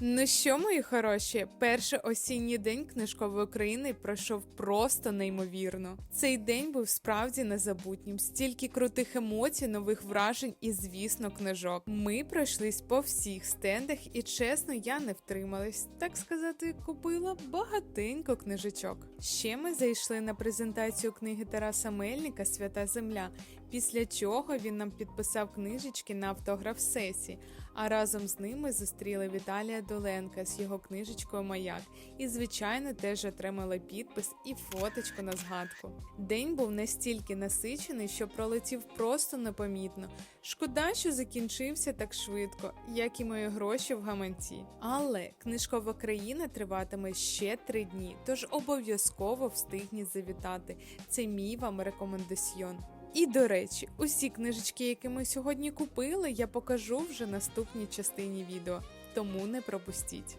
Ну що, мої хороші, перший осінній день книжкової України пройшов просто неймовірно. Цей день був справді незабутнім. Стільки крутих емоцій, нових вражень і, звісно, книжок. Ми пройшлись по всіх стендах, і чесно, я не втрималась. Так сказати, купила багатенько книжечок. Ще ми зайшли на презентацію книги Тараса Мельника Свята Земля. Після чого він нам підписав книжечки на автограф сесії, а разом з ними зустріли Віталія Доленка з його книжечкою Маяк. І, звичайно, теж отримали підпис і фоточку на згадку. День був настільки насичений, що пролетів просто непомітно. Шкода, що закінчився так швидко, як і мої гроші в гаманці. Але книжкова країна триватиме ще три дні, тож обов'язково встигніть завітати. Це мій вам рекомендаціон. І до речі, усі книжечки, які ми сьогодні купили, я покажу вже наступній частині відео, тому не пропустіть.